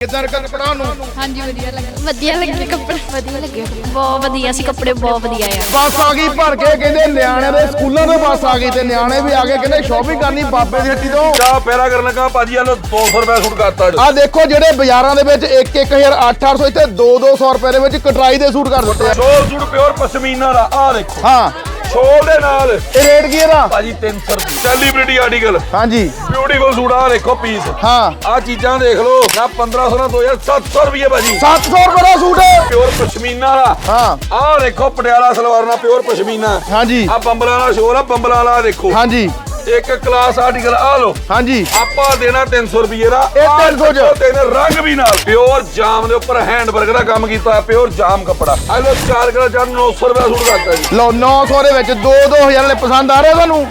ਕਿਦਾਂ ਕੱਪੜਾ ਨੂੰ? ਹਾਂਜੀ ਵਧੀਆ ਲੱਗਾ। ਵਧੀਆ ਲੱਗੇ ਕੱਪੜੇ। ਵਧੀਆ ਲੱਗੇ ਬਹੁਤ ਵਧੀਆ ਸੀ ਕੱਪੜੇ ਬਹੁਤ ਵਧੀਆ ਆ। ਬੱਸ ਆ ਗਈ ਭਰ ਕੇ ਕਹਿੰਦੇ ਨਿਆਣਿਆਂ ਦੇ ਸਕੂਲਾਂ ਤੋਂ ਬੱਸ ਆ ਗਈ ਤੇ ਨਿਆਣੇ ਵੀ ਆ ਗਏ ਕਹਿੰਦੇ ਸ਼ਾਪਿੰਗ ਕਰਨੀ ਬਾਬੇ ਦੀ ਹੱਟੀ ਤੋਂ। ਕਾ ਪੈਰਾ ਕਰਨ ਲੱਗਾ ਭਾਜੀ ਆ ਲੋ 200 ਰੁਪਏ ਸੂਟ ਕਰਤਾ ਆ ਦੇਖੋ ਜਿਹੜੇ ਬਾਜ਼ਾਰਾਂ ਦੇ ਵਿੱਚ 1 1000 800 ਇੱਥੇ 2 200 ਰੁਪਏ ਦੇ ਵਿੱਚ ਕਟਰਾਈ ਦੇ ਸੂਟ ਕਰ ਦਿੱਤੇ ਆ। ਸ਼ੋਲ ਸੂਟ ਪਿਓਰ ਪਸ਼ਮੀਨਾ ਦਾ ਆ ਦੇਖੋ। ਹਾਂ। ਸ਼ੋਲ ਦੇ ਨਾਲ। ਇਹ ਰੇਟ ਕੀ ਇਹਦਾ? ਭਾਜੀ 300 ਰੁਪਏ। ਸੈਲੀਬ੍ਰਿਟੀ ਆਰਟੀਕਲ ਹਾਂਜੀ। ਬਿਊਟੀਫੁਲ ਸੂਟ ਆ ਦੇਖੋ ਪੀਸ ਹਾਂ। ਆ ਚੀਜ਼ਾਂ ਦੇਖ ਲਓ ਨਾ 1500 ਨਾ 2700 ਰੁਪਏ ਭਾਜੀ। 700 ਰੁਪਏ ਦਾ ਸੂਟ ਪਿਓਰ ਪਸ਼ਮੀਨਾ ਦਾ ਹਾਂ। ਆ ਦੇਖੋ ਪਟਿਆਲਾ ਸਲਵਾਰ ਨਾਲ ਪਿਓਰ ਪਸ਼ਮੀਨਾ। ਹਾਂਜੀ। ਆ ਬੰਬਲਾਂ ਵਾਲਾ ਸ਼ੋਲ ਆ ਬੰਬਲਾਂ ਵਾਲਾ ਦੇਖੋ। ਹਾਂਜੀ। ਇੱਕ ਕਲਾਸ ਆਰਟੀਕਲ ਆ ਲੋ ਹਾਂਜੀ। ਆਪਾਂ ਦੇਣਾ 300 ਰੁਪਏ ਦਾ। ਇਹ ਆਹ 300 ਚ। ਦੇਖੋ ਤਿੰਨ ਰੰਗ ਵੀ ਨਾਲ। ਪਿਓਰ ਜਾਮ ਦੇ ਉੱਪਰ ਹੈਂਡਵਰਕ ਦਾ ਕੰਮ ਕੀਤਾ ਪਿਓਰ ਜਾਮ ਕੱਪੜਾ। ਆ ਲੋ 4 ਕਿਲੋ ਚਾਰ 900 ਰੁਪਏ ਸੂਟ ਕਰਤਾ ਜੀ। ਲਓ 900 ਦੇ ਵਿੱਚ 2 2000 ਵਾਲੇ ਪਸੰਦ ਆ ਰਹੇ ਤੁਹਾਨੂੰ?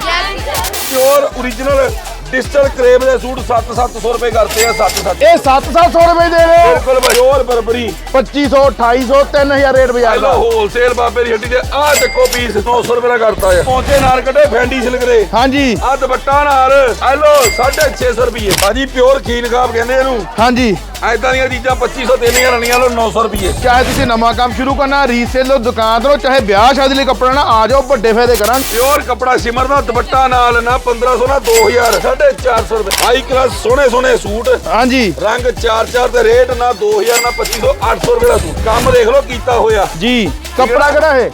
ਪਿਓਰ origignal ਡਿਜੀਟਲ ਕਰੇਬ ਦੇ ਸੂਟ 7-700 ਰੁਪਏ ਕਰਤੇ ਆ 7-7 ਇਹ 7-700 ਰੁਪਏ ਦੇ ਰਹੇ ਹੋ? ਬਿਲਕੁਲ ਪਿਓਰ ਬਰਬਰੀ। 2500 2800 3000 ਰੇਟ ਬਾਜ਼ਾਰ ਪਹਿਲਾ ਦਾ। ਹੋਲਸੇਲ ਬਾਬੇ ਦੀ ਹੱਟੀ ਦੇ ਆਹ ਦੇਖੋ ਪੀਸ 900 ਰੁਪਏ ਦਾ ਕਰਤਾ ਹੈ ਪੌਂਚੇ ਨਾਲ ਕੱਢੇ ਫੈਂਡੀ ਸਿਲਕ ਦੇ। ਹਾਂਜੀ। ਆ ਦੁਪੱਟਾ ਨਾਲ ਹੈਲੋ 650 ਰੁਪਏ। ਭਾਜੀ ਪਿਓਰ ਖੀਨ ਖਾਬ ਕਹਿੰਦੇ ਇਹਨੂੰ। ਹਾਂਜੀ। ਐਦਾਂ ਦੀਆਂ ਚੀਜ਼ਾਂ 2500 3000 ਵਾਲੀਆਂ ਲੋ 900 ਰੁਪਏ ਚਾਹੇ ਤੁਸੀਂ ਨਵਾਂ ਕੰਮ ਸ਼ੁਰੂ ਕਰਨਾ ਰੀਸੇਲ ਦੁਕਾਨ ਤੋਂ ਚਾਹੇ ਵਿਆਹ ਸ਼ਾਦੀ ਲਈ ਕੱਪੜਾ ਨਾ ਆ ਜਾਓ ਵੱਡੇ ਫਾਇਦੇ ਕਰਾਂ ਪਿਓਰ ਕਪੜਾ ਸਿਮਰ ਦਾ ਦੁਪੱਟਾ ਨਾਲ ਨਾ 1500 ਨਾ 2000 450 ਰੁਪਏ। ਹਾਈ ਕਲਾਸ ਸੋਹਣੇ ਸੋਹਣੇ ਸੂਟ। ਹਾਂਜੀ। ਰੰਗ 4-4 ਤੇ ਰੇਟ ਨਾ 2000 ਨਾ 2500 800 ਰੁਪਏ ਦਾ ਸੂਟ। ਕੰਮ ਦੇਖ ਲਓ ਕੀਤਾ ਹੋਇਆ। ਜੀ ਕੱਪੜਾ ਕਿਹੜਾ ਹੈ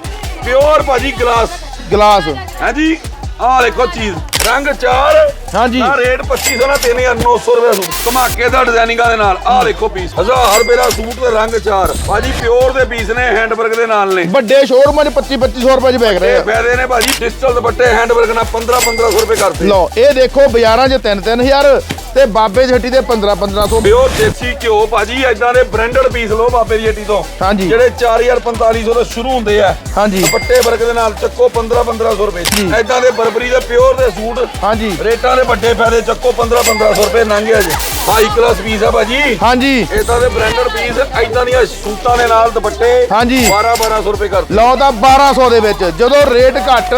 ਪਿਓਰ ਭਾਜੀ ਗਲਾਸ ਗਲਾਸ ਹਾਂਜੀ। ਆਹ ਦੇਖੋ ਚੀਜ਼ ਰੰਗ 4 ਹਾਂਜੀ। ਨਾ ਰੇਟ 2500 ਨਾ 3900 ਰੁਪਏ ਦਾ ਸੂਟ ਧਮਾਕੇ ਦਾ ਡਿਜ਼ਾਈਨਿੰਗਾਂ ਦੇ ਨਾਲ। ਆਹ ਦੇਖੋ ਪੀਸ 1000 ਰੁਪਏ ਦਾ ਸੂਟ ਤੇ ਰੰਗ 4 ਭਾਜੀ ਪਿਓਰ ਦੇ ਪੀਸ ਨੇ ਹੈਂਡਵਰਕ ਦੇ ਨਾਲ ਨੇ। ਵੱਡੇ ਸ਼ੋਰੂਮਾਂ 'ਚ 25 2500 ਰੁਪਏ 'ਚ ਵੇਚ ਰਹੇ ਇਹ ਆ ਫਾਇਦੇ ਨੇ ਭਾਜੀ ਡਿਜੀਟਲ ਦੁਪੱਟੇ ਹੈਂਡਵਰਕ ਨਾਲ 15 1500 ਰੁਪਏ ਕਰਦੇ ਲਓ ਇਹ ਦੇਖੋ ਬਾਜ਼ਾਰਾਂ 'ਚ 3 3000 ਤੇ ਬਾਬੇ ਦੀ ਹੱਟੀ ਤੇ 15 1500 ਪਿਓਰ ਦੇਸੀ ਘਿਓ ਭਾਜੀ ਐਦਾਂ ਦੇ ਬ੍ਰਾਂਡਡ ਪੀਸ ਲਓ ਬਾਬੇ ਦੀ ਹੱਟੀ ਤੋਂ। ਹਾਂਜੀ। ਜਿਹੜੇ 4000 4500 ਤੋਂ ਸ਼ੁਰੂ ਹੁੰਦੇ ਆ। ਹਾਂਜੀ। ਦੁਪੱਟੇ ਵਰਗ ਦੇ ਨਾਲ ਚੱਕੋ 15 1500 ਰੁਪਏ। ਜੀ। ਐਦਾਂ ਦੇ ਬਰਬਰੀ ਦੇ ਪਿਓਰ ਦੇ ਸੂਟ। ਹਾਂਜੀ। ਰੇਟਾਂ ਦੇ ਵੱਡੇ ਫਾਇਦੇ ਚੱਕੋ 15 1500 ਰੁਪਏ ਲੰਘਿਆ ਜੀ। ਹਾਈ ਕਲਾਸ ਪੀਸ ਆ ਭਾਜੀ। ਹਾਂਜੀ। ਇਦਾਂ ਦੇ ਬ੍ਰਾਂਡਡ ਪੀਸ ਐਦਾਂ ਦੀਆਂ ਸੂਟਾਂ ਦੇ ਨਾਲ ਦੁਪੱਟੇ ਹਾਂਜੀ। 12 1200 ਰੁਪਏ ਕਰਦੇ ਲਓ ਤਾਂ 1200 ਦੇ ਵਿੱਚ। ਜਦੋਂ ਰੇਟ ਘੱਟ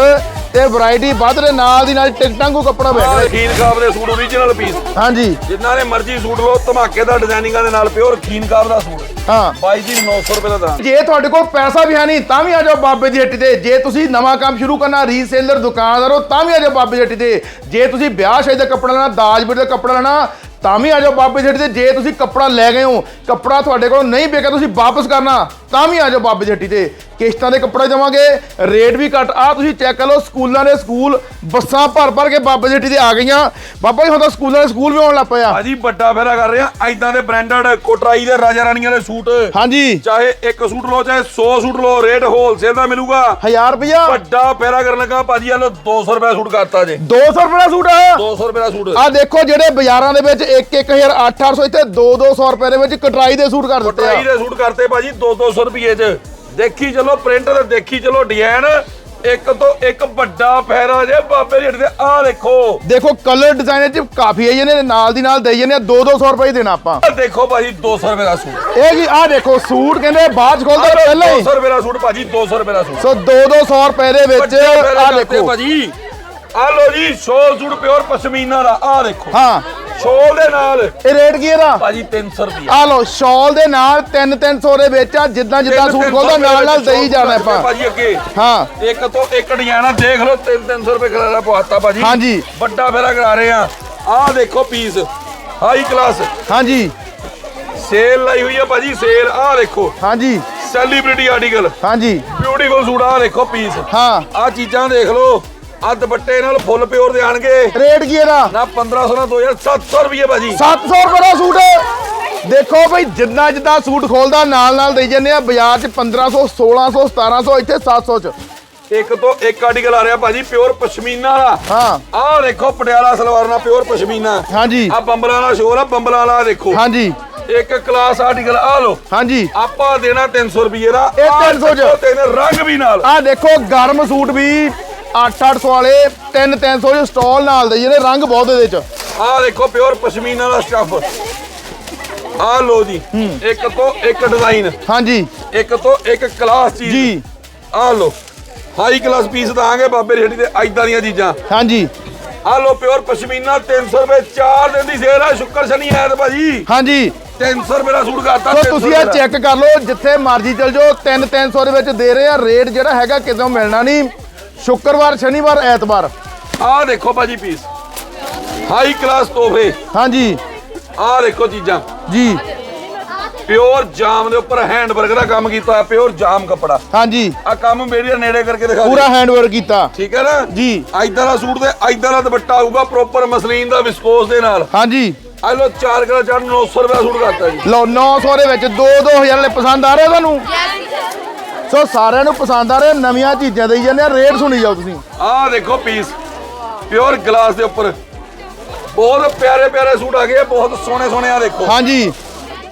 ਤੇ ਵੈਰਾਈਟੀ ਵੱਧ ਦੇ ਨਾਲ ਦੀ ਨਾਲ ਟਿਕਟਾਂ ਕੋ ਕੱਪੜਾ ਆਹ ਰਹੇ। ਖੀਨ ਕਾਬ ਦੇ ਸੂਟ ਓਰੀਜਨਲ ਪੀਸ ਹਾਂਜੀ। ਜਿੰਨਾ ਨੇ ਮਰਜ਼ੀ ਸੂਟ ਲਓ ਧਮਾਕੇਦਾਰ ਡਿਜ਼ਾਈਨਿੰਗਾਂ ਦੇ ਨਾਲ ਪਿਓਰ ਖੀਨ ਕਾਬ ਦਾ ਸੂਟ। ਹਾਂ। ਬਾਈ ਜੀ 900 ਰੁਪਏ ਦਾ ਦਾਮ ਜੇ ਤੁਹਾਡੇ ਕੋਲ ਪੈਸਾ ਵੀ ਹੈ ਨਹੀਂ ਤਾਂ ਵੀ ਆ ਜਾਓ ਬਾਬੇ ਦੀ ਹੱਟੀ ਤੇ। ਜੇ ਤੁਸੀਂ ਨਵਾਂ ਕੰਮ ਸ਼ੁਰੂ ਕਰਨਾ ਰੀਸੇਲਰ ਦੁਕਾਨਦਾਰ ਹੋ ਤਾਂ ਵੀ ਆ ਜਾਓ ਬਾਬੇ ਦੀ ਹੱਟੀ ਤੇ। ਜੇ ਤੁਸੀਂ ਵਿਆਹ ਸ਼ਾਦੀ ਦਾ ਕੱਪੜਾ ਲੈਣਾ ਦਾਜ ਬੀੜ ਦਾ ਕੱਪੜਾ ਲੈਣਾ ਤਾਂ ਵੀ ਆ ਜਾਓ ਬਾਬੇ ਹੱਟੀ ਤੇ ਜੇ ਤੁਸੀਂ ਕੱਪੜਾ ਲੈ ਗਏ ਹੋ ਕੱਪੜਾ ਤੁਹਾਡੇ ਕੋਲ ਨਹੀਂ ਵਿਕਿਆ ਤੁਸੀਂ ਵਾਪਸ ਕਰਨਾ ਤਾਂ ਵੀ ਆ ਜਾਓ ਬਾਬੇ ਹੱਟੀ ਤੇ। ਕਿਸ਼ਤਾਂ ਦੇ ਕੱਪੜੇ ਦੇਵਾਂਗੇ ਰੇਟ ਵੀ ਘੱਟ। ਆ ਤੁਸੀਂ ਚੈੱਕ ਕਰ ਲਓ ਸਕੂਲਾਂ ਦੇ ਸਕੂਲ ਬੱਸਾਂ ਭਰ ਭਰ ਕੇ ਬਾਬੇ ਹੱਟੀ ਤੇ ਆ ਗਈਆਂ। ਬਾਬਾ ਜੀ ਹੁਣ ਤਾਂ ਸਕੂਲਾਂ ਦੇ ਸਕੂਲ ਵੀ ਆਉਣ ਲੱਗ ਪਏ ਆ। ਭਾਜੀ ਵੱਡਾ ਫੇਰਾ ਕਰ ਰਹੇ। ਐਦਾਂ ਦੇ ਬ੍ਰਾਂਡਡ ਕੋਟਰਾਈ ਦੇ ਰਾਜਾ ਰਾਣੀਆਂ ਦੇ ਸੂਟ। ਹਾਂਜੀ। ਚਾਹੇ ਇੱਕ ਸੂਟ ਲਓ ਚਾਹੇ 100 ਸੂਟ ਲਓ ਰੇਟ ਹੋਲਸੇਲ ਦਾ ਮਿਲੂਗਾ। 1000 ਰੁਪਇਆ ਵੱਡਾ ਫੇਰਾ ਕਰਨ ਲੱਗਾ ਭਾਜੀ ਆ ਲੋ 200 ਰੁਪਏ ਸੂਟ ਕਰਤਾ ਜੇ। 200 ਰੁਪਏ ਦਾ ਸੂਟ ਆ। 200 ਰੁਪਏ ਦਾ ਸੂਟ। ਆ ਦੇਖੋ ਜਿਹੜੇ ਬਾਜ਼ਾਰਾਂ ਦੇ ਵਿੱਚ 1 1000 800 ਇੱਥੇ 2 200 ਰੁਪਏ ਦੇ ਵਿੱਚ ਕਟਰਾਈ ਦੇ ਸੂਟ ਕਰ ਦਿੱਤੇ ਕੋਟਰਾਈ ਆ ਦੇ ਸੂਟ ਕਰਤੇ ਭਾਜੀ 2-200 ਰੁਪਏ ਚ। ਦੇਖੀ ਚਲੋ ਪ੍ਰਿੰਟ ਤੇ ਦੇਖੀ ਚਲੋ ਡਿਜ਼ਾਈਨ ਇੱਕ ਤੋਂ ਇੱਕ ਵੱਡਾ ਫੇਰਾ ਜੇ ਬਾਬੇ ਦੇ ਆ ਦੇਖੋ। ਦੇਖੋ ਕਲਰ ਡਿਜ਼ਾਈਨ ਚ ਕਾਫੀ ਆਈ ਨੇ ਨਾਲ ਦੀ ਨਾਲ ਦੇਈ ਜਾਂਦੇ ਆ। 2 200 ਰੁਪਏ ਹੀ ਦੇਣਾ ਆਪਾਂ। ਆਹ ਦੇਖੋ ਭਾਜੀ 200 ਰੁਪਏ ਦਾ ਸੂਟ। ਇਹ ਕੀ ਆ ਦੇਖੋ ਸੂਟ ਕਹਿੰਦੇ ਬਾਅਦ ਚ ਖੋਲਦੇ ਪਹਿਲਾਂ ਹੀ। 200 ਰੁਪਏ ਦਾ ਸੂਟ ਭਾਜੀ 200 ਰੁਪਏ ਦਾ ਸੂਟ। ਸੋ 2 200 ਰੁਪਏ ਦੇ ਵਿੱਚ ਵੱਡੇ ਫੇਰੇ ਆ ਕਰਤੇ ਦੇਖੋ। ਭਾਜੀ। ਆ ਲੋ ਜੀ ਸ਼ੋਲ ਸੂਟ ਪਿਓਰ ਪਸ਼ਮੀਨਾ ਦਾ। ਆ ਦੇਖੋ। ਹਾਂ। ਸ਼ੋਲ ਦੇ ਨਾਲ। ਇਹ ਰੇਟ ਕੀ ਇਹਦਾ? ਭਾਜੀ 300 ਰੁਪਏ ਆ ਲੋ ਸ਼ਾਲ ਦੇ ਨਾਲ 3 300 ਦੇ ਵਿੱਚ ਆ ਜਿੱਦਾਂ ਜਿੱਦਾਂ ਸੂਟ ਖੋਲਦਾ ਨਾਲ ਨਾਲ ਦੇਈ ਜਾਣਾ ਆਪਾਂ। ਭਾਜੀ ਅੱਗੇ। ਹਾਂ। ਇੱਕ ਤੋਂ ਇੱਕ ਡਿਜ਼ਾਈਨ ਆ ਦੇਖ ਲਓ 3-300 ਰੁਪਏ ਖਲਾਰਾ ਪਵਾਤਾ ਭਾਜੀ। ਹਾਂਜੀ। ਵੱਡਾ ਫੇਰਾ ਕਰਾ ਰਹੇ ਆ। ਆਹ ਦੇਖੋ ਪੀਸ ਹਾਈ ਕਲਾਸ ਹਾਂਜੀ। ਸੇਲ ਲਾਈ ਹੋਈ ਆ ਭਾਜੀ ਸੇਲ ਆਹ ਦੇਖੋ। ਹਾਂਜੀ। ਸੈਲੀਬ੍ਰਿਟੀ ਆਰਟੀਕਲ ਹਾਂਜੀ। ਬਿਊਟੀਫੁਲ ਸੂਟ ਆਹ ਦੇਖੋ ਪੀਸ। ਹਾਂ। ਆਹ ਚੀਜ਼ਾਂ ਦੇਖ ਲਓ। ਆਹ ਦੁਪੱਟੇ ਨਾਲ ਫੁੱਲ ਪਿਓਰ ਦੇ ਆਣਗੇ। ਰੇਟ ਕੀ ਇਹਦਾ? ਨਾ 1500 ਨਾ 2700 ਰੁਪਏ ਭਾਜੀ। 700 ਰੁਪਏ ਦਾ ਸੂਟ। ਦੇਖੋ ਬਈ ਜਿੰਨਾ ਜਿੱਦਾਂ ਸੂਟ ਖੋਲਦਾ ਨਾਲ ਨਾਲ ਦੇਈ ਜਾਂਦੇ ਆ। ਬਾਜ਼ਾਰ 'ਚ 1500 1600 1700 ਇੱਥੇ 700 'ਚ। ਇੱਕ ਤੋਂ ਇੱਕ ਆਰਟੀਕਲ ਆ ਰਿਹਾ ਭਾਜੀ ਪਿਓਰ ਪਸ਼ਮੀਨਾ ਵਾਲਾ। ਹਾਂ। ਆਹ ਦੇਖੋ ਪਟਿਆਲਾ ਸਲਵਾਰ ਨਾਲ ਪਿਓਰ ਪਸ਼ਮੀਨਾ। ਹਾਂਜੀ। ਆ ਬੰਬਲਾਂ ਵਾਲਾ ਸ਼ੋਰ ਆ ਬੰਬਲਾਂ ਵਾਲਾ ਦੇਖੋ। ਹਾਂਜੀ। ਇੱਕ ਕਲਾਸ ਆਰਟੀਕਲ ਆ ਲਓ। ਹਾਂਜੀ। ਆਪਾਂ ਦੇਣਾ 300 ਰੁਪਏ ਦਾ। ਇਹ ਆਹ 300 ਚ। ਤਿੰਨ ਰੰਗ ਵੀ ਨਾਲ। ਆ ਦੇਖੋ ਗਰਮ ਸੂਟ ਵੀ 8-800 ਵਾਲੇ 3-300 ਦੇ ਸਟਾਲ ਨਾਲ ਦੇ ਜਿਹੜੇ ਰੰਗ ਬਹੁਤ ਇਹਦੇ 'ਚ। ਆਹ ਦੇਖੋ ਪਿਓਰ ਪਸ਼ਮੀਨਾ ਦਾ ਸਟੱਫ ਆਹ ਲੋ ਜੀ ਇੱਕ ਤੋਂ ਇੱਕ ਡਿਜ਼ਾਈਨ ਹਾਂਜੀ। ਇੱਕ ਤੋਂ ਇੱਕ ਕਲਾਸ ਚੀਜ਼। ਜੀ। ਆਹ ਲੋ ਹਾਈ ਕਲਾਸ ਪੀਸ ਦਾਂਗੇ ਬਾਬੇ ਰੇੜੀ ਦੇ ਐਦਾਂ ਦੀਆਂ ਚੀਜ਼ਾਂ। ਹਾਂਜੀ। ਆਹ ਲੋ ਪਿਓਰ ਪਸ਼ਮੀਨਾ 300 ਰੁਪਏ 4 ਦਿਨ ਦੀ ਸੇਲ ਆ ਸ਼ੁੱਕਰ ਸ਼ਨੀ ਐਤ ਭਾਜੀ। ਹਾਂਜੀ। 300 ਰੁਪਏ ਦਾ ਸੂਟ ਕਰਤਾ ਸੋ 300 ਤੁਸੀਂ ਇਹ। ਚੈੱਕ ਕਰ ਲਓ ਜਿੱਥੇ ਮਰਜ਼ੀ ਚਲ ਜਾਓ 3-300 ਦੇ ਵਿੱਚ ਦੇ ਰਹੇ ਆ ਰੇਟ ਜਿਹੜਾ ਹੈਗਾ ਕਿਤੋਂ ਮਿਲਣਾ ਨਹੀਂ। ਸ਼ੁੱਕਰਵਾਰ ਸ਼ਨੀਵਾਰ ਐਤਵਾਰ। ਆਹ ਦੇਖੋ ਭਾਜੀ ਪੀਸ ਹਾਈ ਕਲਾਸ ਤੋਹਫੇ। ਹਾਂਜੀ। ਆਹ ਦੇਖੋ ਚੀਜ਼ਾਂ। ਜੀ। ਪਿਓਰ ਜਾਮ ਦੇ ਉੱਪਰ ਹੈਂਡ ਵਰਕ ਦਾ ਕੰਮ ਕੀਤਾ ਹੋਇਆ ਪਿਓਰ ਜਾਮ ਕੱਪੜਾ। ਹਾਂਜੀ। ਆ ਕੰਮ ਮੇਰੀ ਨੇੜੇ ਕਰਕੇ ਦਿਖਾ ਦਿਓ। ਪੂਰਾ ਹੈਂਡਵਰਕ ਕੀਤਾ। ਠੀਕ ਹੈ ਨਾ? ਜੀ। ਐਦਾਂ ਦਾ ਸੂਟ ਤੇ ਐਦਾਂ ਦਾ ਦੁਪੱਟਾ ਆਊਗਾ ਪ੍ਰੋਪਰ ਮਸਲੀਨ ਦਾ ਵਿਸਕੋਸ ਦੇ ਨਾਲ। ਹਾਂਜੀ। ਆ ਲੋ 4 ਕਿਲੋ ਚੜ 900 ਰੁਪਏ ਦਾ ਸੂਟ ਕਰਤਾ ਜੀ। ਲਓ 900 ਦੇ ਵਿੱਚ 2-2000 ਵਾਲੇ ਪਸੰਦ ਆ ਰਹੇ ਤੁਹਾਨੂੰ? ਸੋ ਸਾਰਿਆਂ ਨੂੰ ਪਸੰਦ ਆ ਰਹੇ ਨਵੀਆਂ ਚੀਜ਼ਾਂ ਦੇਈ ਜਾਂਦੇ ਆ। ਰੇਟ ਸੁਣੀ ਜਾਓ ਤੁਸੀਂ। ਆਹ ਦੇਖੋ ਪੀਸ ਪਿਓਰ ਗਲਾਸ ਦੇ ਉੱਪਰ। ਬਹੁਤ ਪਿਆਰੇ ਪਿਆਰੇ ਸੂਟ ਆ ਗਏ ਬਹੁਤ ਸੋਹਣੇ ਸੋਹਣੇ ਆ ਦੇਖੋ। ਹਾਂਜੀ।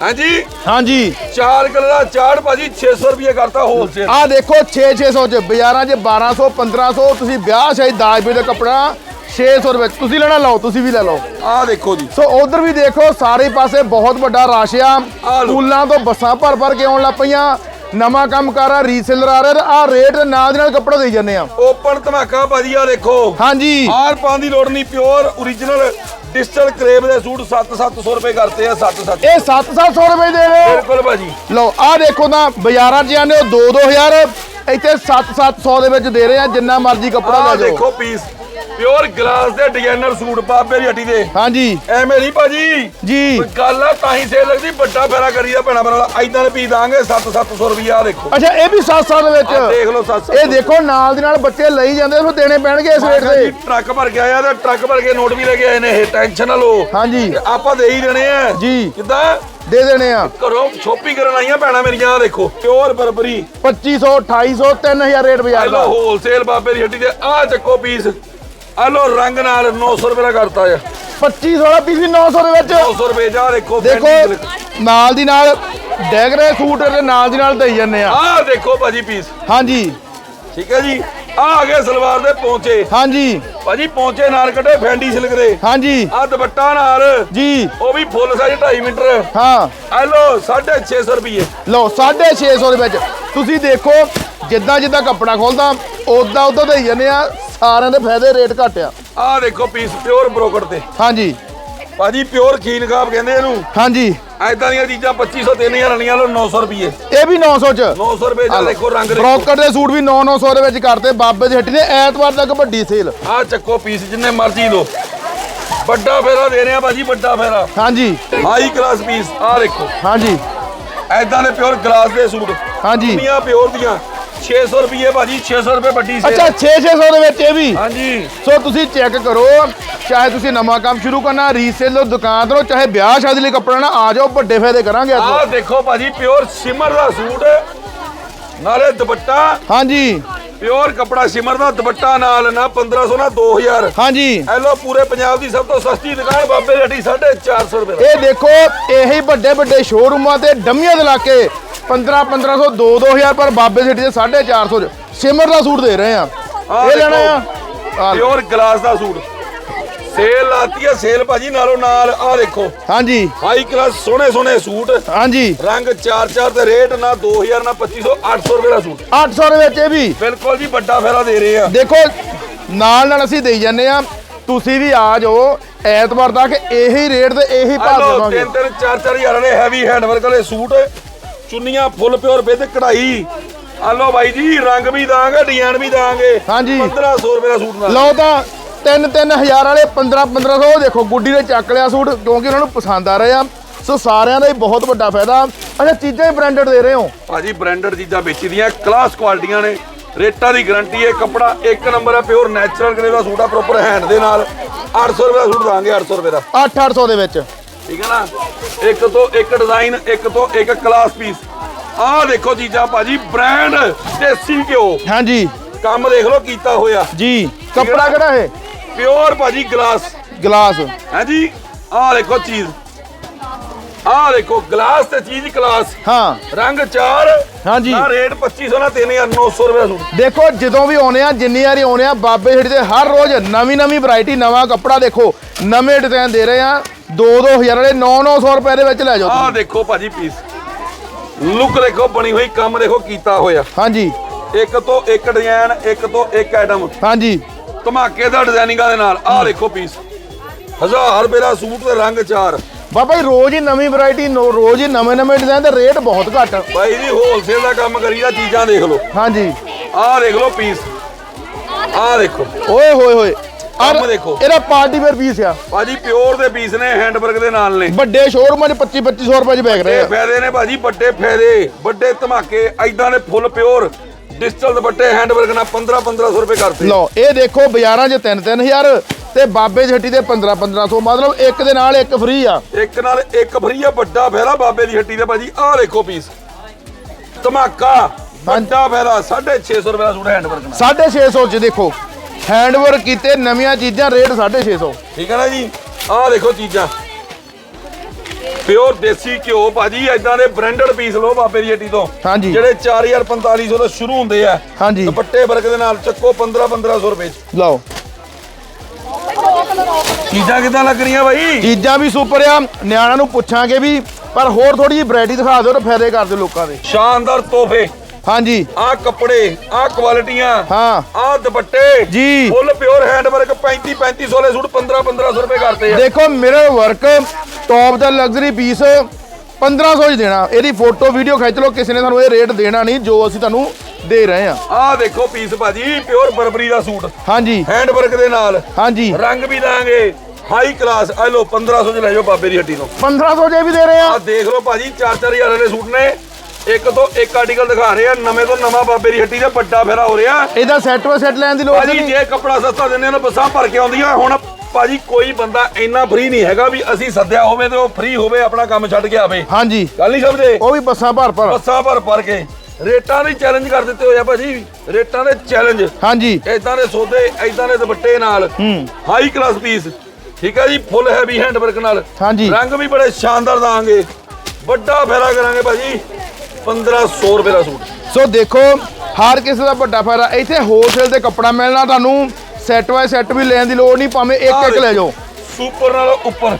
ਹਾਂਜੀ? ਹਾਂਜੀ। 4 ਕਿਲੋ ਦਾ ਚਾੜ ਭਾਜੀ 600 ਰੁਪਏ ਕਰਤਾ ਹੋਲਸੇਲ ਆ ਦੇਖੋ 6-600 ਚ ਬਾਜ਼ਾਰਾਂ 'ਚ 1200 1500 ਤੁਸੀਂ ਵਿਆਹ ਸ਼ਾਹੀ ਦਾਜ ਦੇ ਕੱਪੜਾ 600 ਰੁਪਏ। ਤੁਸੀਂ ਲੈਣਾ ਲਓ ਤੁਸੀਂ ਵੀ ਲੈ ਲਓ। ਆਹ ਦੇਖੋ ਜੀ। ਸੋ ਉਧਰ ਵੀ ਦੇਖੋ ਸਾਰੇ ਪਾਸੇ ਬਹੁਤ ਵੱਡਾ ਰਸ਼ ਆ। ਸਕੂਲਾਂ ਤੋਂ ਬੱਸਾਂ ਭਰ ਭਰ ਕੇ ਆਉਣ ਲੱਗ ਪਈਆਂ। ਨਵਾਂ ਕੰਮ ਕਰ ਆ ਰੀਸੇਲਰ ਆ ਰਿਹਾ ਆ ਰੇਟ ਨਾਲ ਦੀ ਨਾਲ ਕੱਪੜਾ ਦੇਈ ਜਾਂਦੇ ਆ। ਓਪਨ ਧਮਾਕਾ ਭਾਜੀ ਆ ਦੇਖੋ। ਹਾਂਜੀ। ਆਰ ਪਾਉਣ ਦੀ ਲੋੜ ਨਹੀਂ ਪਿਓਰ origignal ਡਿਜੀਟਲ ਕਰੇਬ ਦੇ ਸੂਟ 7-700 ਰੁਪਏ ਕਰਤੇ ਆ 7-7 ਇਹ 7-700 ਰੁਪਏ ਦੇ ਰਹੇ ਬਿਲਕੁਲ ਭਾਜੀ। ਲਓ ਆ ਦੇਖੋ ਤਾਂ ਬਾਜ਼ਾਰਾਂ 'ਚ ਜਾਂਦੇ ਹੋ 2-2000 ਇੱਥੇ 7-700 ਦੇ ਵਿੱਚ ਦੇ ਰਹੇ ਆ ਜਿੰਨਾ ਮਰਜ਼ੀ ਕੱਪੜਾ ਲੈ ਜਾਓ। ਦੇਖੋ ਪੀਸ ਪਿਓਰ ਗਲਾਸ ਦੇ ਡਿਜ਼ਾਈਨਰ ਸੂਟ ਬਾਬੇ ਦੀ ਹੱਟੀ ਦੇ। ਹਾਂਜੀ। ਐਵੇਂ ਨਹੀਂ ਭਾਜੀ। ਜੀ। ਗੱਲ ਆ ਤਾਂ ਹੀ ਸੇਲ ਲੱਗਦੀ ਵੱਡਾ ਫੇਰਾ ਕਰੀਦਾ ਭੈਣਾ ਭਰਾ ਐਦਾਂ ਦੇ ਪੀ ਦਾਂਗੇ 7-700 ਰੁਪਏ ਆ ਦੇਖੋ। ਅੱਛਾ ਇਹ ਵੀ 700 ਦੇ ਵਿੱਚ। ਆਹ ਦੇਖ ਲਓ 700 ਇਹ ਦੇਖੋ ਨਾਲ ਦੀ ਨਾਲ ਬੱਚੇ ਲਈ ਜਾਂਦੇ ਫਿਰ ਦੇਣੇ ਪੈਣਗੇ ਇਸ ਰੇਟ ਤੇ ਟਰੱਕ ਭਰ ਕੇ ਆਇਆ ਤੇ ਟਰੱਕ ਭਰ ਕੇ ਨੋਟ ਵੀ ਲੈ ਕੇ ਆਏ ਨੇ ਇਹ ਟੈਨਸ਼ਨ ਨਾ ਲਓ। ਹਾਂਜੀ। ਤੇ ਆਪਾਂ ਦੇ ਹੀ ਦੇਣੇ ਆ। ਜੀ। ਕਿੱਦਾਂ? ਦੇ ਦੇਣੇ ਆ। ਘਰੋਂ ਸ਼ੋਪਿੰਗ ਕਰਨ ਆਈਆਂ ਭੈਣਾ ਮੇਰੀਆਂ ਆਹ ਦੇਖੋ ਪਿਓਰ ਬਰਬਰੀ 2500 2800 3000 ਰੇਟ ਬਾਜ਼ਾਰ ਲੋ ਦਾ। ਹੋਲਸੇਲ ਬਾਬੇ ਦੀ ਹੱਟੀ ਦੇ ਆ ਚੱਕੋ ਪੀਸ। ਆ ਲੋ ਰੰਗ ਨਾਲ 900 ਰੁਪਏ ਦਾ ਕਰਤਾ ਆ 2500 ਵਾਲਾ ਪੀਸ ਵੀ 900 ਦੇ ਵਿੱਚ। 900 ਰੁਪਏ ਜਾ ਦੇਖੋ ਦੇਖੋ ਨਾਲ ਦੀ ਨਾਲ ਡੈਗਰੇ ਸੂਟ ਦੇ ਨਾਲ ਦੀ ਨਾਲ ਦੇਈ ਜਾਂਦੇ ਆ। ਆ ਦੇਖੋ ਭਾਜੀ ਪੀਸ। ਹਾਂਜੀ। ਠੀਕ ਹੈ ਜੀ। ਆ ਆ ਗਏ ਸਲਵਾਰ ਦੇ ਪੌਂਚੇ। ਹਾਂਜੀ। ਭਾਜੀ ਪੌਂਚੇ ਨਾਲ ਕੱਢੇ ਫੈਂਡੀ ਸਿਲਕ ਦੇ। ਹਾਂਜੀ। ਆ ਦੁਪੱਟਾ ਨਾਲ। ਜੀ। ਉਹ ਵੀ ਫੁੱਲ ਸਾਈਜ਼ 2.5 ਮੀਟਰ। ਹਾਂ। ਆ ਲੋ 650 ਰੁਪਏ। ਲਓ 650 ਦੇ ਵਿੱਚ। ਤੁਸੀਂ ਦੇਖੋ ਜਿੱਦਾਂ ਜਿੱਦਾਂ ਕੱਪੜਾ ਖੋਲਦਾ ਉਦਾਂ ਉਦਾਂ ਦੇਈ ਜਾਂਦੇ ਆ ਸਾਰਿਆਂ ਦੇ ਫਾਇਦੇ ਰੇਟ ਘੱਟ ਆ। ਦੇਖੋ ਪੀਸ ਪਿਓਰ ਬ੍ਰੋਕਟ ਤੇ। ਹਾਂਜੀ। ਭਾਜੀ ਪਿਓਰ ਖੀਨ ਖਾਬ ਕਹਿੰਦੇ ਇਹਨੂੰ। ਹਾਂਜੀ। ਐਦਾਂ ਦੀਆਂ ਚੀਜ਼ਾਂ 2500 3000 ਵਾਲੀਆਂ ਲੋ 900 ਰੁਪਏ ਇਹ ਵੀ 900 ਚ। 900 ਰੁਪਏ ਦਾ ਦੇਖੋ ਰੰਗ ਦੇਖੋ। ਬ੍ਰੋਕਰ ਦੇ ਸੂਟ ਵੀ 9-900 ਦੇ ਵਿੱਚ ਕਰਤੇ ਬਾਬੇ ਦੀ ਹੱਟੀ ਨੇ ਐਤਵਾਰ ਤੱਕ ਵੱਡੀ ਸੇਲ ਆ ਚੱਕੋ ਪੀਸ ਜਿੰਨੇ ਮਰਜ਼ੀ ਲੋ ਵੱਡਾ ਫੇਰਾ ਦੇ ਰਹੇ ਆ ਭਾਜੀ ਵੱਡਾ ਫੇਰਾ। ਹਾਂਜੀ। ਹਾਈ ਕਲਾਸ ਪੀਸ ਆ ਦੇਖੋ। ਹਾਂਜੀ। ਐਦਾਂ ਦੇ ਪਿਓਰ ਗਲਾਸ ਦੇ ਸੂਟ। ਹਾਂਜੀ। ਦੁਨੀਆ ਪਿਓਰ ਦੀਆਂ। 600 ਰੁਪਏ ਭਾਜੀ 600 ਰੁਪਏ ਵੱਡੀ ਸੇਲ ਅੱਛਾ 6-600 ਦੇ ਵਿੱਚ ਇਹ ਵੀ? ਹਾਂਜੀ। ਸੋ ਤੁਸੀਂ ਚੈੱਕ ਕਰੋ ਚਾਹੇ ਤੁਸੀਂ ਨਵਾਂ ਕੰਮ ਸ਼ੁਰੂ ਕਰਨਾ ਰੀਸੇਲ ਦੁਕਾਨ ਤੋਂ ਚਾਹੇ ਵਿਆਹ ਸ਼ਾਦੀ ਲਈ ਕੱਪੜਾ ਨਾ ਆ ਜਾਓ ਵੱਡੇ ਫਾਇਦੇ ਕਰਾਂਗੇ ਅੱਜ। ਆਹ ਦੇਖੋ ਭਾਜੀ ਪਿਓਰ ਸਿਮਰ ਦਾ ਸੂਟ ਨਾਲੇ ਦੁਪੱਟਾ। ਹਾਂਜੀ। ਪਿਓਰ ਕਪੜਾ ਸਿਮਰ ਦਾ ਦੁਪੱਟਾ ਨਾਲ ਨਾ 1500 ਨਾ 2000 ਹਾਂਜੀ। ਐਲੋ ਪੂਰੇ ਪੰਜਾਬ ਦੀ ਸਭ ਤੋਂ ਸਸਤੀ ਦੁਕਾਨ ਬਾਬੇ ਰੇਟੀ 450 ਰੁਪਏ। ਇਹ ਦੇਖੋ ਇਹੀ ਵੱਡੇ ਵੱਡੇ ਸ਼ੋਰੂਮਾਂ ਤੇ ਡੰਮੀਆਂ ਦੇ ਲਾ ਕੇ 15 1500 2 2000 ਪਰ ਬਾਬੇ ਸਿਟੀ ਦੇ 450 ਚ। ਸਿਮਰ ਦਾ ਸੂਟ ਦੇ ਰਹੇ ਆ ਇਹ ਲੈਣਾ ਆ। ਪਿਓਰ ਗਲਾਸ ਦਾ ਸੂਟ। ਸੇਲ ਲਾਤੀ ਹੈ ਸੇਲ ਭਾਜੀ ਨਾਲੋਂ ਨਾਲ ਆ ਦੇਖੋ। ਹਾਂਜੀ। ਹਾਈ ਕਲਾਸ ਸੋਹਣੇ ਸੋਹਣੇ ਸੂਟ। ਹਾਂਜੀ। ਰੰਗ 4-4 ਤੇ ਰੇਟ ਨਾ 2000 ਨਾ 2500 800 ਰੁਪਏ ਦਾ ਸੂਟ। 800 ਦੇ ਵਿੱਚ ਇਹ ਵੀ। ਬਿਲਕੁਲ ਜੀ ਵੱਡਾ ਫੇਰਾ ਦੇ ਰਹੇ ਆ। ਦੇਖੋ ਨਾਲ ਨਾਲ ਅਸੀਂ ਦੇਈ ਜਾਂਦੇ ਆ ਤੁਸੀਂ ਵੀ ਆ ਜਾਓ। ਐਤਵਾਰ ਤੱਕ ਇਹੀ ਰੇਟ ਤੇ ਇਹੀ ਭਾਅ ਦੇਵਾਂਗੇ। ਤਿੰਨ ਤਿੰਨ ਚਾਰ ਚਾਰ ਹਜ਼ਾਰ ਵਾਲੇ ਹੈਵੀ ਹੈਂਡਵਰਕ ਵਾਲੇ ਸੂਟ। ਚੁੰਨੀਆਂ ਫੁੱਲ ਪਿਓਰ ਵਿਦ ਕਢਾਈ। ਹਲੋ ਬਾਈ ਜੀ ਰੰਗ ਵੀ ਦਾਂਗੇ ਡਿਜ਼ਾਈਨ ਵੀ ਦਾਂਗੇ। ਹਾਂਜੀ। 1500 ਰੁਪਏ ਦਾ ਸੂਟ ਨਾਲ। ਲਓ ਤਾਂ 3-3000 ਵਾਲੇ 15-1500 ਦੇਖੋ ਗੁੱਡੀ ਨੇ ਚੱਕ ਲਿਆ ਸੂਟ ਕਿਉਂਕਿ ਉਹਨਾਂ ਨੂੰ ਪਸੰਦ ਆ ਰਹੇ ਆ। ਸੋ ਸਾਰਿਆਂ ਦਾ ਹੀ ਬਹੁਤ ਵੱਡਾ ਫਾਇਦਾ। ਅੱਛਾ ਚੀਜ਼ਾਂ ਹੀ ਬ੍ਰਾਂਡਡ ਦੇ ਰਹੇ ਹੋ? ਭਾਜੀ ਬ੍ਰਾਂਡਡ ਚੀਜ਼ਾਂ ਵੇਚੀਆਂ ਕਲਾਸ ਕੁਆਲਿਟੀਆਂ ਨੇ। ਰੇਟਾਂ ਦੀ ਗਾਰੰਟੀ ਹੈ ਕੱਪੜਾ ਇੱਕ ਨੰਬਰ ਹੈ ਪਿਓਰ ਨੈਚੁਰਲ ਗਰੇ ਦਾ ਸੂਟ ਆ ਪ੍ਰੋਪਰ ਹੈਂਡ ਦੇ ਨਾਲ। 800 ਰੁਪਏ ਦਾ ਸੂਟ ਦਾਂਗੇ 800 ਰੁਪਏ ਦਾ। 8-800 ਦੇ ਵਿੱਚ। ਠੀਕ ਹੈ ਨਾ? ਇੱਕ ਤੋਂ ਇੱਕ ਡਿਜ਼ਾਈਨ ਇੱਕ ਤੋਂ ਇੱਕ ਕਲਾਸ ਪੀਸ ਆਹ ਦੇਖੋ ਚੀਜ਼ਾਂ ਭਾਜੀ ਬ੍ਰਾਂਡ ਦੇਸੀ ਘਿਓ। ਹਾਂਜੀ। ਕੰਮ ਦੇਖ ਲਓ ਕੀਤਾ ਹੋਇਆ। ਜੀ ਕੱਪੜਾ ਕਿਹੜਾ ਹੈ ਪਿਓਰ ਭਾਜੀ ਗਲਾਸ ਗਲਾਸ ਹਾਂਜੀ ਆਹ ਦੇਖੋ ਚੀਜ਼। ਆਹ ਦੇਖੋ ਗਲਾਸ ਤੇ ਚੀਜ਼ ਕਲਾਸ ਹਾਂ। ਰੰਗ ਚਾਰ। ਹਾਂਜੀ। ਨਾ ਰੇਟ 2500 ਨਾ 3900 ਰੁਪਏ ਦਾ ਸੂਟ। ਦੇਖੋ ਜਦੋਂ ਵੀ ਆਉਨੇ ਆ ਜਿੰਨੀ ਵਾਰੀ ਆਉਨੇ ਆ ਬਾਬੇ ਛੇੜੀ ਤੇ ਹਰ ਰੋਜ਼ ਨਵੀਂ ਨਵੀਂ ਵੈਰਾਈਟੀ ਨਵਾਂ ਕੱਪੜਾ ਦੇਖੋ। ਨਵੇਂ ਡਿਜ਼ਾਈਨ ਦੇ ਰਹੇ ਆ। 2-2000 ਵਾਲੇ 9-900 ਰੁਪਏ ਦੇ ਵਿੱਚ ਲੈ ਜਾਓ ਆਹ। ਦੇਖੋ ਭਾਜੀ ਪੀਸ ਲੁੱਕ ਦੇਖੋ ਬਣੀ ਹੋਈ ਕੰਮ ਦੇਖੋ ਕੀਤਾ ਹੋਇਆ। ਹਾਂਜੀ। ਇੱਕ ਤੋਂ ਇੱਕ ਡਿਜ਼ਾਈਨ ਇੱਕ ਤੋਂ ਇੱਕ ਆਈਟਮ ਹਾਂਜੀ। ਧਮਾਕੇਦਾਰ ਡਿਜ਼ਾਈਨਿੰਗਾਂ ਦੇ ਨਾਲ ਆਹ ਦੇਖੋ ਪੀਸ ਹਜ਼ਾਰ ਰੁਪਏ ਦਾ ਸੂਟ ਤੇ ਰੰਗ ਚਾਰ। ਬਾਬਾ ਜੀ ਰੋਜ਼ ਹੀ ਨਵੀਂ ਵੈਰਾਈਟੀ ਰੋਜ਼ ਹੀ ਨਵੇਂ ਨਵੇਂ ਡਿਜ਼ਾਈਨ ਤੇ ਰੇਟ ਬਹੁਤ ਘੱਟ। ਬਾਈ ਜੀ ਹੋਲਸੇਲ ਦਾ ਕੰਮ ਕਰੀਦਾ ਚੀਜ਼ਾਂ ਦੇਖ ਲਓ। ਹਾਂਜੀ। ਆਹ ਦੇਖ ਲਓ ਪੀਸ ਆਹ ਦੇਖੋ। ਓਏ ਹੋਏ ਹੋਏ। ਕੰਮ ਦੇਖੋ। ਇਹਦਾ ਪਾਰਟੀ ਵੇਅਰ ਪੀਸ ਆ। ਭਾਜੀ ਪਿਓਰ ਦੇ ਪੀਸ ਨੇ ਹੈਂਡਵਰਕ ਦੇ ਨਾਲ ਨੇ। ਵੱਡੇ ਸ਼ੋਰੂਮਾਂ 'ਚ 25 2500 ਰੁਪਏ 'ਚ ਵਿਕ ਰਹੇ ਇਹ ਆ ਫਾਇਦੇ ਨੇ ਭਾਜੀ ਵੱਡੇ ਫਾਇਦੇ। ਵੱਡੇ ਧਮਾਕੇ ਐਦਾਂ ਦੇ ਫੁੱਲ ਪਿਓਰ ਡਿਜੀਟਲ ਦੁਪੱਟੇ ਹੈਂਡਵਰਕ ਨਾਲ 15 1500 ਰੁਪਏ ਕਰਤੇ। ਲਓ ਇਹ ਦੇਖੋ ਬਾਜ਼ਾਰਾਂ 'ਚ 3 3000 ਤੇ ਬਾਬੇ ਦੀ ਹੱਟੀ ਤੇ 15 1500 ਮਤਲਬ ਇੱਕ ਦੇ ਨਾਲ ਇੱਕ ਫ੍ਰੀ ਆ। ਇੱਕ ਨਾਲ ਇੱਕ ਫਰੀ ਆ ਵੱਡਾ ਫਾਇਦਾ ਬਾਬੇ ਦੀ ਹੱਟੀ ਦੇ ਭਾਜੀ। ਆਹ ਦੇਖੋ ਪੀਸ ਧਮਾਕਾ ਵੱਡਾ ਫਾਇਦਾ 650 ਰੁਪਏ ਦਾ ਸੂਟ ਹੈਂਡਵਰਕ ਨਾਲ। 650 'ਚ ਦੇਖੋ। ਹੈਂਡਵਰਕ ਕੀਤੇ ਨਵੀਆਂ ਚੀਜ਼ਾਂ ਰੇਟ 650 ਠੀਕ ਹੈ ਨਾ ਜੀ? ਆਹ ਦੇਖੋ ਚੀਜ਼ਾਂ। ਪਿਓਰ ਦੇਸੀ ਘਿਓ ਭਾਜੀ ਐਦਾਂ ਦੇ ਬ੍ਰਾਂਡਡ ਪੀਸ ਲਓ ਬਾਬੇ ਦੀ ਹੱਟੀ ਤੋਂ। ਹਾਂਜੀ। ਜਿਹੜੇ 4000 4500 ਤੋਂ ਸ਼ੁਰੂ ਹੁੰਦੇ ਆ। ਹਾਂਜੀ। ਦੁਪੱਟੇ ਵਰਗ ਦੇ ਨਾਲ ਚੱਕੋ 15 1500 ਰੁਪਏ ਚ। ਲਓ। ਚੀਜ਼ਾਂ ਕਿਦਾਂ ਲੱਗ ਰਹੀਆਂ ਬਾਈ? ਚੀਜ਼ਾਂ ਵੀ ਸੁਪਰ ਆ। ਨਿਆਣਿਆਂ ਨੂੰ ਪੁੱਛਾਂਗੇ ਵੀ ਪਰ ਹੋਰ ਥੋੜੀ ਜਿਹੀ ਵੈਰਾਈਟੀ ਦਿਖਾ ਦਿਓ ਤੇ ਫਾਇਦੇ ਕਰ ਦਿਓ ਲੋਕਾਂ ਦੇ। ਸ਼ਾਨਦਾਰ ਤੋਹਫੇ। ਹਾਂਜੀ। ਆਹ ਕੱਪੜੇ ਆਹ ਕੁਆਲਿਟੀਆਂ ਹਾਂ। ਆਹ ਦੁਪੱਟੇ। ਜੀ। ਫੁੱਲ ਪਿਓਰ ਹੈਂਡਵਰਕ 35 3500 ਵਾਲੇ ਸੂਟ 15 1500 ਰੁਪਏ ਕਰਤੇ ਆ। ਦੇਖੋ ਮਿਰਰ ਵਰਕ ਟੌਪ ਦਾ ਲਗਜ਼ਰੀ ਪੀਸ 1500 ਚ ਦੇਣਾ। ਇਹਦੀ ਫੋਟੋ ਵੀਡੀਓ ਖਿੱਚ ਲਓ ਕਿਸੇ ਨੇ ਸਾਨੂੰ ਇਹ ਰੇਟ ਦੇਣਾ ਨਹੀਂ ਜੋ ਅਸੀਂ ਤੁਹਾਨੂੰ ਦੇ ਰਹੇ ਹਾਂ। ਆਹ ਦੇਖੋ ਪੀਸ ਭਾਜੀ ਪਿਓਰ ਬਰਬਰੀ ਦਾ ਸੂਟ। ਹਾਂਜੀ। ਹੈਂਡਵਰਕ ਦੇ ਨਾਲ। ਹਾਂਜੀ। ਰੰਗ ਵੀ ਦਾਂਗੇ ਹਾਈ ਕਲਾਸ ਆ ਲੋ 1500 ਚ ਲੈ ਜਾਓ ਬਾਬੇ ਦੀ ਹੱਟੀ ਤੋਂ। 1500 ਜੇ ਵੀ ਦੇ ਰਹੇ ਆ ਆਹ ਦੇਖ ਲਓ ਭਾਜੀ 4-4000 ਵਾਲੇ ਸੂਟ ਨੇ। ਇੱਕ ਤੋਂ ਇੱਕ ਆਰਟੀਕਲ ਦਿਖਾ ਰਹੇ ਆ ਨਵੇਂ ਤੋਂ ਨਵਾਂ ਬਾਬੇ ਦੀ ਹੱਟੀ ਦਾ ਵੱਡਾ ਫੇਰਾ ਹੋ ਰਿਹਾ। ਇਹਦਾ ਸੈੱਟ ਵਾ ਸੈੱਟ ਲੈਣ ਦੀ ਲੋੜ ਭਾਜੀ ਨਹੀਂ। ਜੇ ਕੱਪੜਾ ਸਸਤਾ ਦਿੰਦੇ ਨੇ ਬੱਸਾਂ ਭਰ ਕੇ ਆਉਂਦੀਆਂ। ਹੁਣ ਭਾਜੀ ਕੋਈ ਬੰਦਾ ਇੰਨਾ ਫ੍ਰੀ ਨਹੀਂ ਹੈਗਾ ਵੀ ਅਸੀਂ ਸੱਦਿਆ ਹੋਵੇ ਤੇ ਉਹ ਫ੍ਰੀ ਹੋਵੇ ਆਪਣਾ ਕੰਮ ਛੱਡ ਕੇ ਆਵੇ। ਹਾਂਜੀ। ਗੱਲ ਨਹੀਂ ਸਮਝੇ? ਉਹ ਵੀ ਬੱਸਾਂ ਭਰ ਭਰ। ਬੱਸਾਂ ਭਰ ਭਰ ਕੇ। ਰੇਟਾਂ ਦੇ ਚੈਲੰਜ ਕਰ ਦਿੱਤੇ ਹੋਏ ਆ ਭਾਜੀ। ਰੇਟਾਂ ਦੇ ਚੈਲੰਜ ਹਾਂਜੀ। ਇਦਾਂ ਦੇ ਸੌਦੇ ਇਦਾਂ ਦੇ ਦੁਪੱਟੇ ਨਾਲ। ਹੂੰ। ਹਾਈ ਕਲਾਸ ਪੀਸ ਠੀਕ ਹੈ ਜੀ ਫੁੱਲ ਹੈਵੀ ਹੈਂਡਵਰਕ ਨਾਲ। ਹਾਂਜੀ। ਰੰਗ ਵੀ ਬੜੇ ਸ਼ਾਨਦਾਰ ਦਾਂਗੇ। ਵੱਡਾ ਫੇਰਾ ਕਰਾਂਗੇ ਭਾਜੀ। 1500 ਰੁਪਏ ਦਾ ਸੂਟ। ਸੋ ਦੇਖੋ ਹਰ ਕਿਸੇ ਦਾ ਵੱਡਾ ਫਾਇਦਾ। ਇੱਥੇ ਹੋਲਸੇਲ ਤੇ ਕੱਪੜਾ ਮਿਲਣਾ ਤੁਹਾਨੂੰ। ਸੈੱਟ ਵਾਈ ਸੈੱਟ ਵੀ ਲੈਣ ਦੀ ਲੋੜ ਨਹੀਂ ਭਾਵੇਂ ਇੱਕ ਇੱਕ ਲੈ ਜਾਓ। ਸੁਪਰ ਨਾਲ ਉੱਪਰ।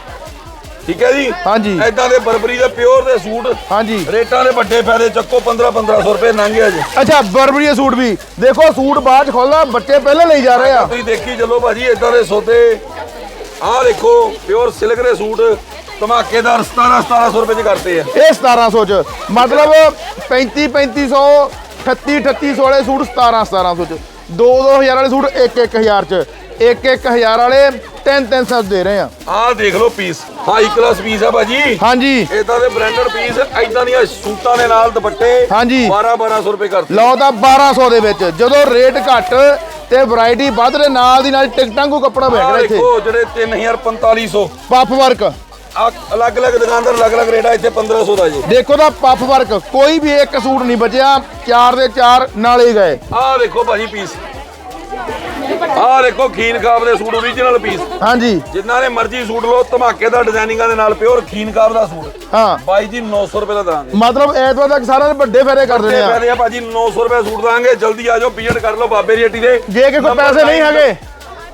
ਠੀਕ ਹੈ ਜੀ? ਹਾਂਜੀ। ਇਦਾਂ ਦੇ ਬਰਬਰੀ ਦੇ ਪਿਓਰ ਦੇ ਸੂਟ। ਹਾਂਜੀ। ਰੇਟਾਂ ਦੇ ਵੱਡੇ ਫਾਇਦੇ ਚੱਕੋ 15 1500 ਰੁਪਏ ਲੰਘਿਆ ਜੀ। ਅੱਛਾ ਬਰਬਰੀ ਦੇ ਸੂਟ ਵੀ। ਦੇਖੋ ਸੂਟ ਬਾਅਦ ਚ ਖੋਲਦਾ ਬੱਚੇ ਪਹਿਲਾਂ ਲਈ ਜਾ ਰਹੇ ਆ। ਤੁਸੀਂ ਦੇਖੀ ਚੱਲੋ ਭਾਜੀ ਇਦਾਂ ਦੇ ਸੌਦੇ। ਆਹ ਦੇਖੋ ਪਿਓਰ ਸਿਲਕ ਦੇ ਸੂਟ। ਧਮਾਕੇਦਾਰ 17 1700 ਰੁਪਏ ਚ ਕਰਤੇ ਆ। ਇਹ 1700 ਚ। ਮਤਲਬ 35 3500 38 3800 ਵਾਲੇ ਸੂਟ 17 1700 ਚ। 2 2000 ਵਾਲੇ ਸੂਟ 1 1000 ਚ। 1 1000 ਵਾਲੇ 3 300 ਦੇ ਰਹੇ ਆ। ਆਹ ਦੇਖ ਲਓ ਪੀਸ ਹਾਈ ਕਲਾਸ ਪੀਸ ਆ ਭਾਜੀ। ਹਾਂਜੀ। ਇਦਾਂ ਦੇ ਬ੍ਰਾਂਡਡ ਪੀਸ ਇਦਾਂ ਦੀਆਂ ਸੂਟਾਂ ਦੇ ਨਾਲ ਦੁਪੱਟੇ ਹਾਂਜੀ। 12 1200 ਰੁਪਏ ਕਰਤੇ। ਲਓ ਤਾਂ 1200 ਦੇ ਵਿੱਚ। ਜਦੋਂ ਰੇਟ ਘੱਟ ਤੇ ਵੈਰਾਈਟੀ ਵੱਧ ਦੇ ਨਾਲ ਦੀ ਨਾਲ ਟਿਕਟਾਂ ਕੋ ਕੱਪੜਾ ਵੇਖ ਆਹ ਰਿਹਾ ਇੱਥੇ। ਦੇਖੋ ਜਿਹੜੇ 3000 4500 ਪਫ ਵਰਕ ਅਲੱਗ-ਅਲੱਗ ਦੁਕਾਨਦਾਰ ਅਲੱਗ-ਅਲੱਗ ਰੇਟ ਆ ਇੱਥੇ 1500 ਦਾ ਜੀ। ਦੇਖੋ ਤਾਂ ਪਫ ਵਰਕ ਕੋਈ ਵੀ ਇੱਕ ਸੂਟ ਨਹੀਂ ਬਚਿਆ ਚਾਰ ਦੇ ਚਾਰ ਨਾਲੇ ਗਏ। ਆਹ ਦੇਖੋ ਭਾਜੀ ਪੀਸ ਆਹ ਦੇਖੋ ਖੀਨ ਖਾਬ ਦੇ ਸੂਟ ਓਰੀਜਨਲ ਪੀਸ ਹਾਂਜੀ। ਜਿੰਨਾ ਨੇ ਮਰਜ਼ੀ ਸੂਟ ਲਓ ਧਮਾਕੇਦਾਰ ਡਿਜ਼ਾਈਨਿੰਗਾਂ ਦੇ ਨਾਲ ਪਿਓਰ ਖੀਨ ਖਾਬ ਦਾ ਸੂਟ। ਹਾਂ। ਬਾਈ ਜੀ 900 ਰੁਪਏ ਦਾ ਦਾਂਗੇ। ਮਤਲਬ ਐਤਵਾਰ ਤੱਕ ਸਾਰਿਆਂ ਨੇ ਵੱਡੇ ਫੇਰੇ ਕਰ ਦੇਣੇ ਆ। ਕਹਿੰਦੇ ਆ ਭਾਜੀ 900 ਰੁਪਏ ਸੂਟ ਦਾਂਗੇ। ਜਲਦੀ ਆ ਜਾਓ ਕਰ ਲਓ ਬਾਬੇ ਦੀ ਹੱਟੀ ਦੇ। ਜੇ ਕਿ ਕੋਈ ਪੈਸੇ ਨਹੀਂ ਹੈਗੇ।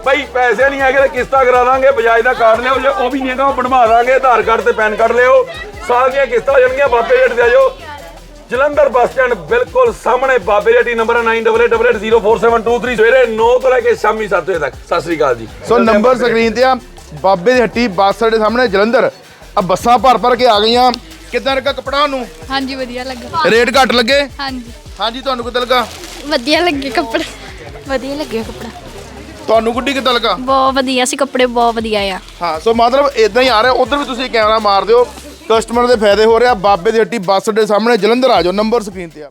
ਭਾਈ ਪੈਸੇ ਨਹੀਂ ਹੈਗੇ ਤਾਂ ਕਿਸ਼ਤਾਂ ਕਰਾ ਦਾਂਗੇ ਬਜਾਜ ਦਾ ਕਾਰਡ ਲਿਆਓ ਜੇ ਉਹ ਵੀ ਨਹੀਂ ਹੈਗਾ ਉਹ ਬਣਵਾ ਦਾਂਗੇ ਆਧਾਰ ਕਾਰਡ ਤੇ ਪੈਨ ਕਾਰਡ ਲਿਓ ਸਾਲ ਕਿਸ਼ਤਾਂ ਹੋ ਬਾਬੇ ਦੀ ਹੱਟੀ ਤੇ ਜਲੰਧਰ ਬੱਸ ਸਟੈਂਡ ਬਿਲਕੁਲ ਸਾਹਮਣੇ ਬਾਬੇ ਦੀ ਨੰਬਰ 9888047223 ਸਵੇਰੇ 9 ਤੋਂ ਲੈ ਕੇ ਸ਼ਾਮੀ 7 ਵਜੇ ਤੱਕ ਸਤਿ ਸ੍ਰੀ ਅਕਾਲ ਜੀ ਸੋ ਨੰਬਰ ਸਕਰੀਨ ਤੇ ਆ ਬਾਬੇ ਦੀ ਹੱਟੀ ਬੱਸ ਅੱਡੇ ਸਾਹਮਣੇ ਜਲੰਧਰ ਆ ਬੱਸਾਂ ਭਰ ਭਰ ਕੇ ਆ ਗਈਆਂ ਕਿੱਦਾਂ ਲੱਗਾ ਕਪੜਾ ਨੂੰ ਹਾਂਜੀ ਵਧੀਆ ਲੱਗਾ ਰੇਟ ਘੱਟ ਲੱਗੇ ਹਾਂਜੀ ਹਾਂਜੀ ਤੁਹਾਨੂੰ ਕਿੱਦਾਂ ਲੱਗਾ ਵਧੀਆ ਲੱਗੇ ਕੱਪੜੇ ਵਧੀਆ ਲੱਗੇ ਕੱਪੜਾ ਤੁਹਾਨੂੰ ਗੁੱਡੀ ਕਿੱਦਾਂ ਲੱਗਾ? ਬਹੁਤ ਵਧੀਆ ਸੀ ਕੱਪੜੇ ਬਹੁਤ ਵਧੀਆ ਆ। ਹਾਂ ਸੋ ਮਤਲਬ ਇਦਾਂ ਹੀ ਆ ਰਿਹਾ ਉਧਰ ਵੀ ਤੁਸੀਂ ਕੈਮਰਾ ਮਾਰ ਦਿਓ। ਕਸਟਮਰ ਦੇ ਫਾਇਦੇ ਹੋ ਰਿਹਾ ਬਾਬੇ ਦੀ ਹੱਟੀ ਬੱਸ ਅੱਡੇ ਸਾਹਮਣੇ ਜਲੰਧਰ ਆ ਜਾਓ ਨੰਬਰ ਸਕਰੀਨ ਤੇ ਆ।